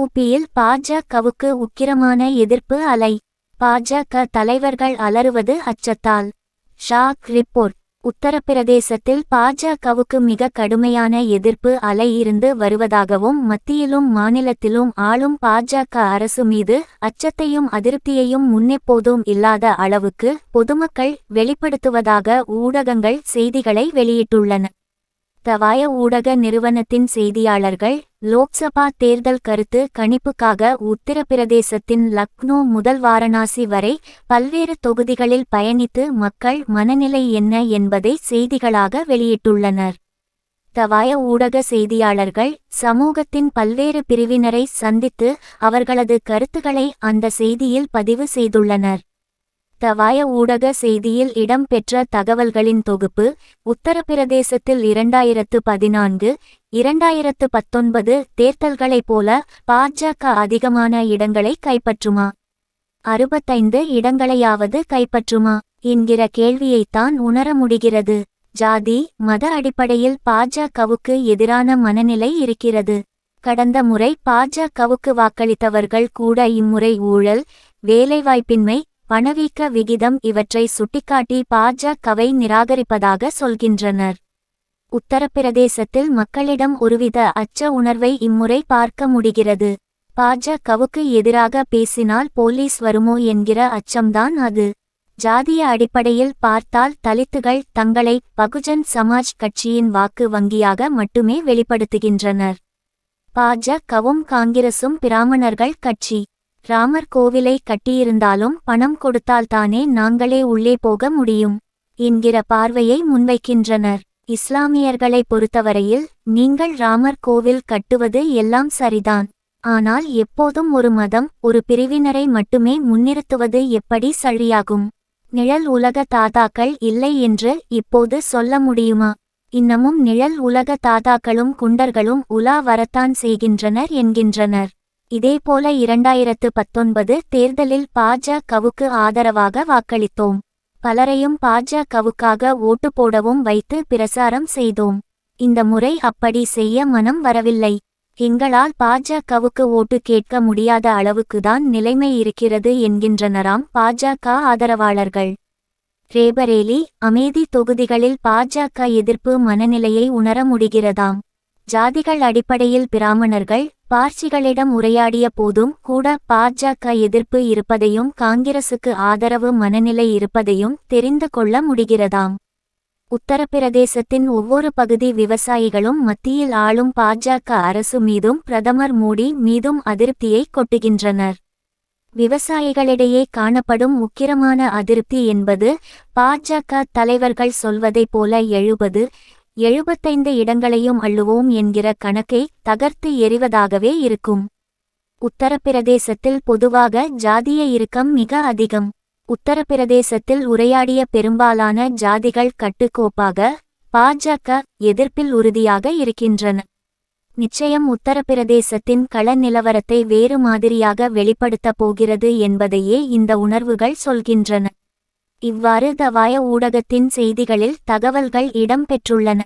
ஊபியில் பாஜகவுக்கு உக்கிரமான எதிர்ப்பு அலை. பாஜக தலைவர்கள் அலறுவது அச்சத்தால். Shock report. உத்தரப்பிரதேசத்தில் பாஜகவுக்கு மிக கடுமையான எதிர்ப்பு அலை இருந்து வருவதாகவும் மத்தியிலும் மாநிலத்திலும் ஆளும் பாஜக அரசு மீது அச்சத்தையும் அதிருப்தியையும் முன்னெப்போதும் இல்லாத அளவுக்கு பொதுமக்கள் வெளிப்படுத்துவதாக ஊடகங்கள் செய்திகளை வெளியிட்டுள்ளன. தவாய ஊடக நிறுவனத்தின் செய்தியாளர்கள் லோக்சபா தேர்தல் கருத்து கணிப்புக்காக உத்தரப்பிரதேசத்தின் லக்னோ முதல் வாரணாசி வரை பல்வேறு தொகுதிகளில் பயணித்து மக்கள் மனநிலை என்ன என்பதை செய்திகளாக வெளியிட்டுள்ளனர். தவாய ஊடக செய்தியாளர்கள் சமூகத்தின் பல்வேறு பிரிவினரை சந்தித்து அவர்களது கருத்துக்களை அந்த செய்தியில் பதிவு செய்துள்ளனர். தவாய ஊடக செய்தியில் இடம்பெற்ற தகவல்களின் தொகுப்பு உத்தரப்பிரதேசத்தில் இரண்டாயிரத்து பதினான்கு இரண்டாயிரத்து பத்தொன்பது தேர்தல்களைப் போல பாஜக அதிகமான இடங்களை கைப்பற்றுமா? அறுபத்தைந்து இடங்களையாவது கைப்பற்றுமா? என்கிற கேள்வியைத்தான் உணர முடிகிறது. ஜாதி மத அடிப்படையில் பாஜகவுக்கு எதிரான மனநிலை இருக்கிறது. கடந்த முறை பாஜகவுக்கு வாக்களித்தவர்கள் கூட இம்முறை ஊழல் வேலைவாய்ப்பின்மை பணவீக்க விகிதம் இவற்றை சுட்டிக்காட்டி பாஜகவை நிராகரிப்பதாக சொல்கின்றனர். உத்தரப்பிரதேசத்தில் மக்களிடம் ஒருவித அச்ச உணர்வை இம்முறை பார்க்க முடிகிறது. பாஜகவுக்கு எதிராக பேசினால் போலீஸ் வருமோ என்கிற அச்சம்தான் அது. ஜாதிய அடிப்படையில் பார்த்தால் தலித்துகள் தங்களை பகுஜன் சமாஜ் கட்சியின் வாக்கு வங்கியாக மட்டுமே வெளிப்படுத்துகின்றனர். பாஜகவும் காங்கிரசும் பிராமணர்கள் கட்சி. ராமர் கோவிலை கட்டியிருந்தாலும் பணம் கொடுத்தால்தானே நாங்களே உள்ளே போக முடியும் என்கிற பார்வையை முன்வைக்கின்றனர். இஸ்லாமியர்களை பொறுத்தவரையில் நீங்கள் ராமர் கோவில் கட்டுவது எல்லாம் சரிதான். ஆனால் எப்போதும் ஒரு மதம் ஒரு பிரிவினரை மட்டுமே முன்னிறுத்துவது எப்படி சரியாகும்? நிழல் உலக தாதாக்கள் இல்லை என்று இப்போது சொல்ல முடியுமா? இன்னமும் நிழல் உலக தாதாக்களும் குண்டர்களும் உலா வரத்தான் செய்கின்றனர் என்கின்றனர். இதேபோல இரண்டாயிரத்து பத்தொன்பது தேர்தலில் பாஜகவுக்கு ஆதரவாக வாக்களித்தோம். பலரையும் பாஜகவுக்காக ஓட்டு போடவும் வைத்து பிரசாரம் செய்தோம். இந்த முறை அப்படி செய்ய மனம் வரவில்லை. எங்களால் பாஜகவுக்கு ஓட்டு கேட்க முடியாத அளவுக்குதான் நிலைமை இருக்கிறது என்கின்றனராம் பாஜக ஆதரவாளர்கள். ரேபரேலி அமேதி தொகுதிகளில் பாஜக எதிர்ப்பு மனநிலையை உணர முடிகிறதாம். ஜாதிகள் அடிப்படையில் பிராமணர்கள் பார்சிகளிடம் உரையாடிய போதும் கூட பாஜக எதிர்ப்பு இருப்பதையும் காங்கிரசுக்கு ஆதரவு மனநிலை இருப்பதையும் தெரிந்து கொள்ள முடிகிறதாம். உத்தரப்பிரதேசத்தின் ஒவ்வொரு பகுதி விவசாயிகளும் மத்தியில் ஆளும் பாஜக அரசு மீதும் பிரதமர் மோடி மீதும் அதிருப்தியை கொட்டுகின்றனர். விவசாயிகளிடையே காணப்படும் முக்கிரமான அதிருப்தி என்பது பாஜக தலைவர்கள் சொல்வதைப் போல எழுபது எழுபத்தைந்து இடங்களையும் அள்ளுவோம் என்கிற கணக்கை தகர்த்து எறிவதாகவே இருக்கும். உத்தரப்பிரதேசத்தில் பொதுவாக ஜாதிய இறுக்கம் மிக அதிகம். உத்தரப்பிரதேசத்தில் உரையாடிய பெரும்பாலான ஜாதிகள் கட்டுக்கோப்பாக பாஜக எதிர்ப்பில் உறுதியாக இருக்கின்றன. நிச்சயம் உத்தரப்பிரதேசத்தின் கள நிலவரத்தை வேறு மாதிரியாக வெளிப்படுத்தப் போகிறது என்பதையே இந்த உணர்வுகள் சொல்கின்றன. இவ்வாறு தவாய ஊடகத்தின் செய்திகளில் தகவல்கள் இடம்பெற்றுள்ளன